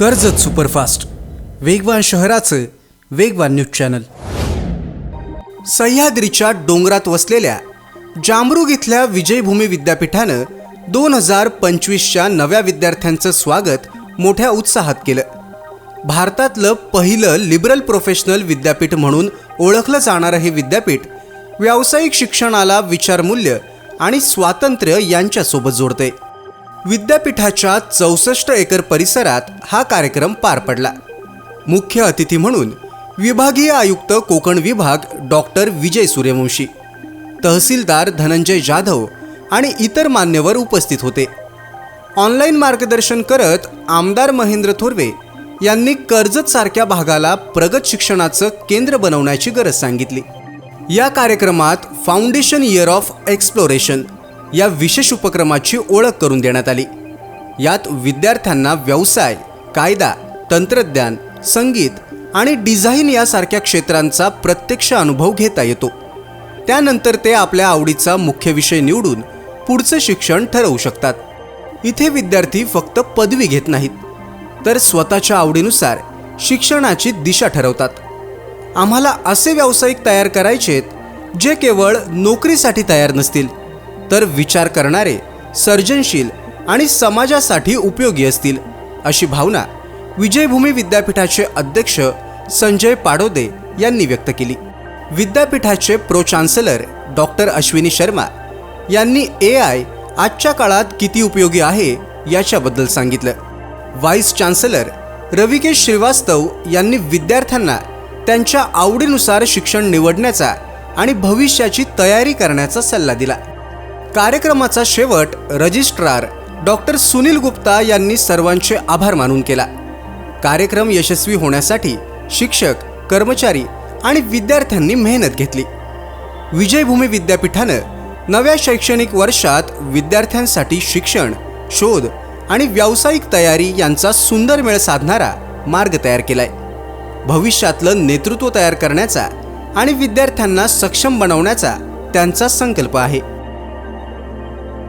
Karjat superfast. वेगवान शहराचं वेगवान न्यूज चॅनल. सह्याद्रीच्या डोंगरात वसलेल्या जामरुग इथल्या विजयभूमी विद्यापीठानं दोन हजार पंचवीसच्या नव्या विद्यार्थ्यांचं स्वागत मोठ्या उत्साहात केलं. भारतातलं पहिलं लिबरल प्रोफेशनल विद्यापीठ म्हणून ओळखलं जाणारं हे विद्यापीठ व्यावसायिक शिक्षणाला विचारमूल्य आणि स्वातंत्र्य यांच्यासोबत जोडते विद्यापीठाच्या चौसष्ट एकर परिसरात हा कार्यक्रम पार पडला. मुख्य अतिथी म्हणून विभागीय आयुक्त कोकण विभाग डॉक्टर विजय सूर्यवंशी तहसीलदार धनंजय जाधव आणि इतर मान्यवर उपस्थित होते. ऑनलाईन मार्गदर्शन करत आमदार महेंद्र थोरवे यांनी कर्जत सारख्या भागाला प्रगत शिक्षणाचं केंद्र बनवण्याची गरज सांगितली. या कार्यक्रमात फाउंडेशन इयर ऑफ एक्सप्लोरेशन या विशेष उपक्रमाची ओळख करून देण्यात आली. यात विद्यार्थ्यांना व्यवसाय कायदा तंत्रज्ञान संगीत आणि डिझाईन यासारख्या क्षेत्रांचा प्रत्यक्ष अनुभव घेता येतो. त्यानंतर ते आपल्या आवडीचा मुख्य विषय निवडून पुढचं शिक्षण ठरवू शकतात. इथे विद्यार्थी फक्त पदवी घेत नाहीत तर स्वतःच्या आवडीनुसार शिक्षणाची दिशा ठरवतात. आम्हाला असे व्यावसायिक तयार करायचेत जे केवळ नोकरीसाठी तयार नसतील. तर विचार करणारे सर्जनशील आणि समाजासाठी उपयोगी असतील अशी भावना विजयभूमी विद्यापीठाचे अध्यक्ष संजय पाडोदे यांनी व्यक्त केली. विद्यापीठाचे pro chancellor doctor Ashwini Sharma यांनी ए आय आजच्या काळात किती उपयोगी आहे याच्याबद्दल सांगितलं. व्हाईस चान्सलर रविकेश श्रीवास्तव यांनी विद्यार्थ्यांना त्यांच्या आवडीनुसार शिक्षण निवडण्याचा आणि भविष्याची तयारी करण्याचा सल्ला दिला. कार्यक्रमाचा शेवट रजिस्ट्रार डॉक्टर सुनील गुप्ता यांनी सर्वांचे आभार मानून केला. कार्यक्रम यशस्वी होण्यासाठी शिक्षक कर्मचारी आणि विद्यार्थ्यांनी मेहनत घेतली. विजयभूमी विद्यापीठानं नव्या शैक्षणिक वर्षात विद्यार्थ्यांसाठी शिक्षण शोध आणि व्यावसायिक तयारी यांचा सुंदर मेळ साधणारा मार्ग तयार केलाय. भविष्यातलं नेतृत्व तयार करण्याचा आणि विद्यार्थ्यांना सक्षम बनवण्याचा त्यांचा संकल्प आहे.